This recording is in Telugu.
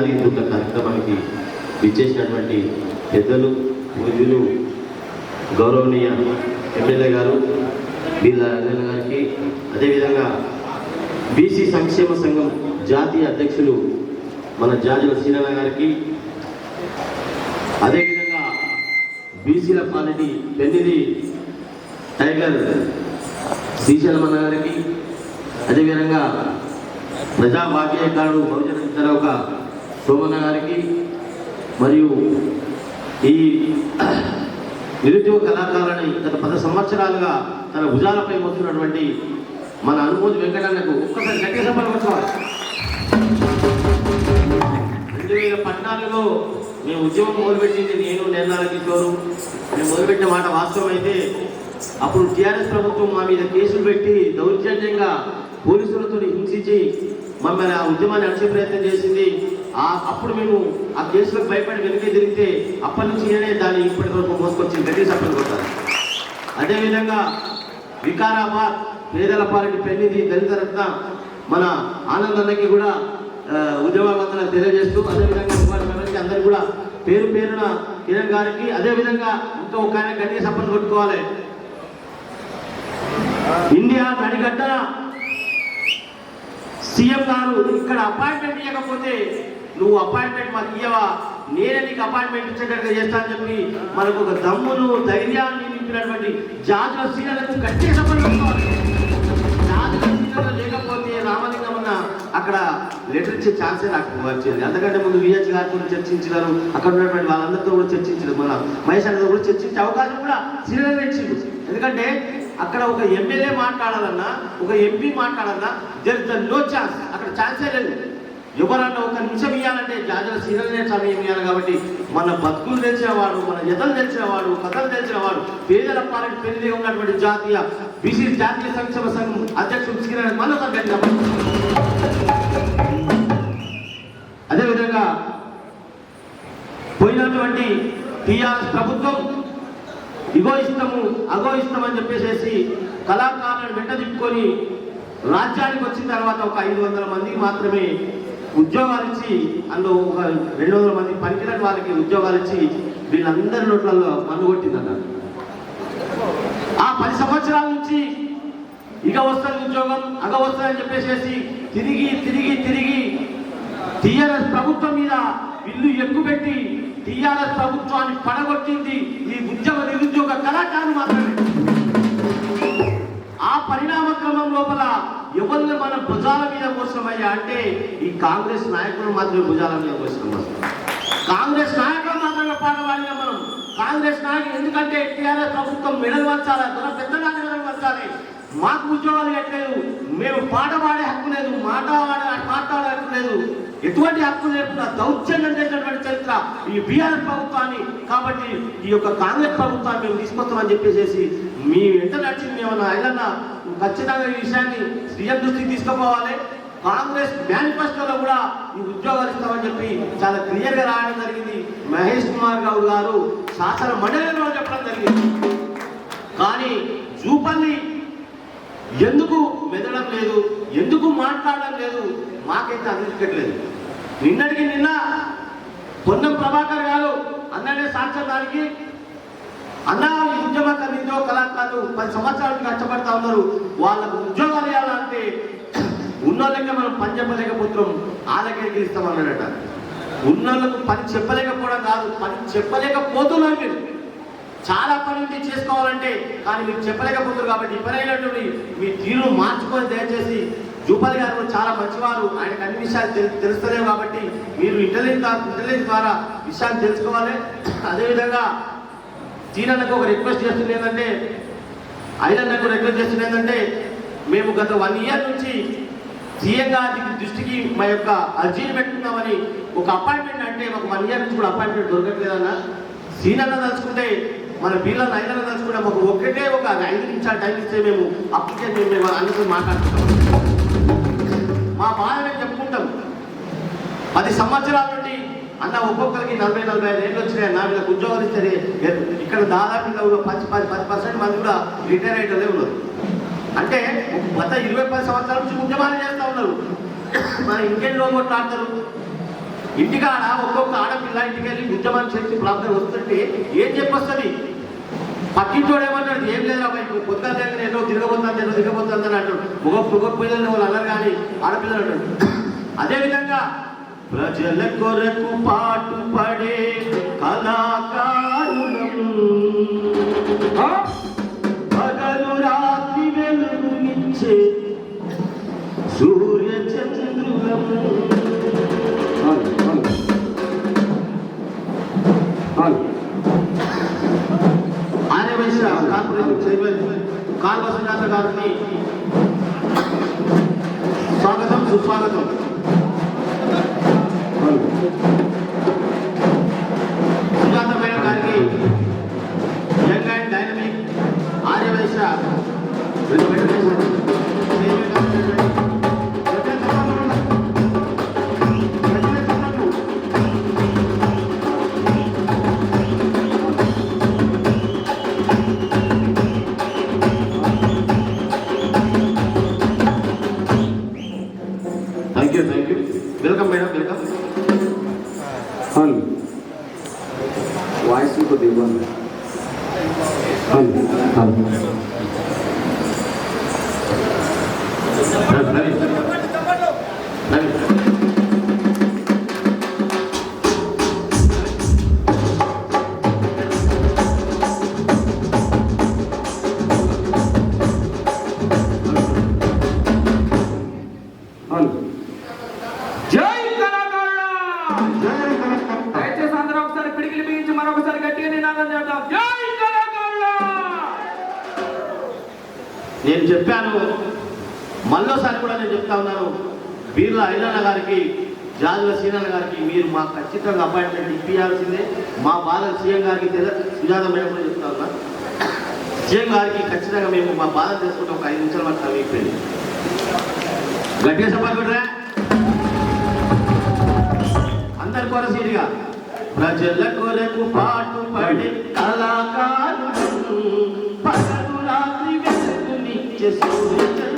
గారి ఇంకొక కార్యక్రమానికి విచ్చేసినటువంటి పెద్దలు పూజ్యులు గౌరవనీయ ఎమ్మెల్యే గారు బీర్లా గారికి అదేవిధంగా బీసీ సంక్షేమ సంఘం జాతీయ అధ్యక్షులు మన జాజుల శ్రీనారాయణ గారికి అదేవిధంగా బీసీల పాలిటి పెన్నిది టైగర్ శ్రీశైలమన్న గారికి అదేవిధంగా ప్రజా వాగ్యకారుడు బహుజన ఒక సోమన్న గారికి మరియు ఈ నిరుద్యోగ కళాకారుని గత పది సంవత్సరాలుగా తన భుజాలపై మోస్తున్నటువంటి మన అనుభూతి వెంకటన్నకు ఒక్కసారి గట్టి సంపర్కోవాలి రెండు వేల పద్నాలుగులో మేము ఉద్యమం మొదలుపెట్టింది నేను నిర్ణయాల కిషోరు. మేము మొదలుపెట్టిన మాట వాస్తవం అయితే అప్పుడు టీఆర్ఎస్ ప్రభుత్వం మా మీద కేసులు పెట్టి దౌర్జన్యంగా పోలీసులతో హింసించి మమ్మల్ని ఆ ఉద్యమాన్ని అడిచే ప్రయత్నం చేసింది. ఆ అప్పుడు మేము ఆ కేసులకు భయపడి వెనక్కి తిరిగితే అప్పటి నుంచి నేనే దాన్ని ఇప్పటి వరకు మోసుకొచ్చి గట్టి సప్పని కొట్టాను అదేవిధంగా వికారాబాద్ పేదల పాలిటి పెళ్ళిది దళిత రత్న మన ఆనందన్నకి కూడా ఆ, తెలియజేస్తూ అదేవిధంగా కుమార్ అందరికీ కూడా పేరు పేరున కిరణ్ గారికి అదేవిధంగా ఇంకా ఒక ఆయన గట్టిగా సంపద కొట్టుకోవాలి. ఇండియా నడిగడ్డన సీఎం గారు ఇక్కడ అపాయింట్మెంట్ ఇవ్వకపోతే నువ్వు అపాయింట్మెంట్ మాకు ఇయ్యవా? నేనే నీకు అపాయింట్మెంట్ ఇచ్చేటట్టుగా చేస్తానని చెప్పి మనకు ఒక దమ్మును ధైర్యాన్ని నింపినటువంటి జాతుల సీనలకు గట్టిగా సపోర్ట్ లేకపోతే రామలింగం అక్కడ లెటర్ ఇచ్చే ఛాన్సే నాకు వచ్చేది. అంతకంటే ముందు విహెచ్ గారితో చర్చించినారు. అక్కడ ఉన్నటువంటి వాళ్ళందరితో కూడా చర్చించారు మన మహేష్ కూడా చర్చించే అవకాశం కూడా సీనియర్ ఇచ్చింది ఎందుకంటే అక్కడ ఒక ఎమ్మెల్యే మాట్లాడాలన్నా ఒక ఎంపీ మాట్లాడాలన్నా దెర్ ఇస్ నో ఛాన్స్ అక్కడ ఛాన్సే లేదు. ఎవరన్నా ఒక నిమిషం ఇవ్వాలంటే జాతర సీనియర్నే సమయం ఇవ్వాలి కాబట్టి మన బతుకులు తెలిసినవాడు మన జతలు తెలిసినవాడు కథలు తెలిసినవాడు పేదల పాలన పెళ్ళి ఉన్నటువంటి జాతీయ బీసీ జాతీయ సంక్షేమ సంఘం అధ్యక్షుడు శ్రీరామ్ మళ్ళొక అదేవిధంగా పోయినటువంటి టీఆర్ఎస్ ప్రభుత్వం ఇగో ఇష్టము అగో ఇష్టం అని చెప్పేసేసి కళాకారులను వెంట తిప్పుకొని రాజ్యానికి వచ్చిన తర్వాత ఒక ఐదు వందల మందికి మాత్రమే ఉద్యోగాలు ఇచ్చి అందులో ఒక రెండు వందల మంది పనికిరని వాళ్ళకి ఉద్యోగాలు ఇచ్చి వీళ్ళందరి నోట్లలో మన్ను కొట్టిందన్నారు ఆ పది సంవత్సరాల నుంచి ఇక వస్తుంది ఉద్యోగం అగ వస్తుందని చెప్పేసి తిరిగి తిరిగి తిరిగి టీఆర్ఎస్ ప్రభుత్వం మీద ఇల్లు ఎక్కుపెట్టి టీఆర్ఎస్ ప్రభుత్వాన్ని పడగొట్టి ఎవరిని మనం భుజాల మీద కోసమయ్యా అంటే ఈ కాంగ్రెస్ నాయకులు మాత్రమే భుజాల మీద కోసం కాంగ్రెస్ నాయకులు మాత్రమే పాట మనం. కాంగ్రెస్ నాయకులు ఎందుకంటే టీఆర్ఎస్ ప్రభుత్వం మెడలు వచ్చాలి తన పెద్దగా మెడలు వచ్చాలి మాకు ఉద్యోగాలు ఎట్లేదు మేము పాట పాడే హక్కు లేదు మాట పాడే మాట్లాడే హక్కు లేదు ఎటువంటి హక్కు లేకుండా దౌర్జన్యం చేసినటువంటి చరిత్ర ఈ బీఆర్ఎస్ ప్రభుత్వాన్ని. కాబట్టి ఈ యొక్క కాంగ్రెస్ ప్రభుత్వాన్ని మేము తీసుకొస్తామని చెప్పేసి మీ వెంట నడిచింది మేమన్నా ఏదన్నా ఖచ్చితంగా ఈ విషయాన్ని సీఎం దృష్టికి తీసుకుపోవాలి. కాంగ్రెస్ మేనిఫెస్టోలో కూడా ఈ ఉద్యోగాలు ఇస్తామని చెప్పి చాలా క్లియర్గా రాయడం జరిగింది. మహేష్ కుమార్ గౌడ్ గారు శాసన మండలిలో చెప్పడం జరిగింది. కానీ జూపల్లి ఎందుకు మెదడం లేదు? ఎందుకు మాట్లాడడం లేదు? మాకైతే అందించట్లేదు నిన్నటికి నిన్న పొన్నం ప్రభాకర్ గారు అన్ననే సాక్ష్యానికి అన్న ఈ ఉద్యమ నిందో కళాకారులు పది సంవత్సరాలు కష్టపడతా ఉన్నారు. వాళ్ళకు ఉద్యోగాలు ఇవ్వాలంటే ఉన్నోళ్ళకే మనం పని చెప్పలేకపోతున్నాం. ఆలకే ఇస్తామన్నాడట ఉన్నోళ్ళకు పని చెప్పలేకపోవడం కాదు పని చెప్పలేకపోతున్నారు మీరు. చాలా పనులు చేసుకోవాలంటే కానీ మీరు చెప్పలేకపోతున్నారు కాబట్టి ఇప్పుడైనటువంటి మీ తీరును మార్చుకొని దయచేసి జూపల్ గారు కూడా చాలా మంచివారు. ఆయనకు అన్ని విషయాలు తెలు- తెలుస్తలేవు కాబట్టి మీరు ఇంటెలిజెన్స్ ద్వారా- ఇంటెలిజెన్స్ ద్వారా విషయాలు తెలుసుకోవాలి. అదేవిధంగా చీనన్నకు ఒక రిక్వెస్ట్ చేస్తుంది ఏంటంటే ఐలన్నకు రిక్వెస్ట్ చేస్తుంది ఏంటంటే మేము గత వన్ ఇయర్ నుంచి సీఎం గారి దృష్టికి మా యొక్క అర్జీని పెట్టుకున్నామని ఒక అపాయింట్మెంట్ అంటే ఒక వన్ ఇయర్ నుంచి కూడా అపాయింట్మెంట్ దొరకట్లేదన్న సీనన్న తలుచుకుంటే మన పిల్లలు ఐదన్న తలుచుకుంటే మాకు ఒకటే ఒక ఐదు నిమిషాలు టైం ఇస్తే మేము అప్లికేషన్ మేము అందరితో మాట్లాడుతున్నాం మా బాధ మేము చెప్పుకుంటాం. పది సంవత్సరాలు అన్న ఒక్కొక్కరికి నలభై నలభై ఐదు ఏళ్ళు వచ్చినాయి నా వీళ్ళకి ఉద్యోగాలు ఇస్తే ఇక్కడ దాదాపు ఇంకా పది పది పది పర్సెంట్ మంది కూడా రిటైర్ అయ్యేటోళ్ళే ఉన్నారు. అంటే గత ఇరవై పది సంవత్సరాల నుంచి ఉద్యమాలు చేస్తూ ఉన్నారు. మన ఇంకేం కొట్లాడతారు ఇంటికాడ ఒక్కొక్క ఆడపిల్ల ఇంటికి వెళ్ళి ఉద్యమం చేసి ప్రాబ్లం వస్తుంటే ఏం చెప్పొస్తుంది? పక్కింటోడు ఏమన్నాడు ఏం లేదు అబ్బాయి పొద్దుగా దగ్గర ఏదో తిరగబోతుంది ఏదో దిగబోతుంది అని అంటాడు. మగ పిల్లలు వాళ్ళు అన్నారు కానీ ఆడపిల్లలు అంటాడు అదేవిధంగా ప్రజల కొరకు పాటు పడే కళాకారులం. పగలు రాత్రి వెలుగునిచ్చే సూర్య చంద్రులం ఆర్యవైశ్య కార్పొరేషన్ చైర్మన్ కాల్వ సుజాత గారిని స్వాగతం సుస్వాగతం. సుజాత మేడం గారికి young and dynamic Aryavaishya Venkateswara chairman గారు థ్యాంక్ యూ నేను చెప్పాను. మళ్ళోసారి కూడా నేను చెప్తా ఉన్నాను. బీర్ల ఐలన్న గారికి జాదుల సీనన్న గారికి మీరు మాకు ఖచ్చితంగా అపాయింట్మెంట్ ఇప్పించాల్సిందే మా బాధలు సీఎం గారికి సుజాత మేడం కూడా చెప్తా ఉన్నా. సీఎం గారికి ఖచ్చితంగా మేము మా బాధ చేసుకుంటాం ఒక ఐదు నిమిషాలు మాకు సమయం ఇప్పింది గట్టిగా సభకుడ్రా అందరి కొరసీరిగా ప్రజల కొరకు పాటు పడి కళాకారులు వెలుగునిచ్చే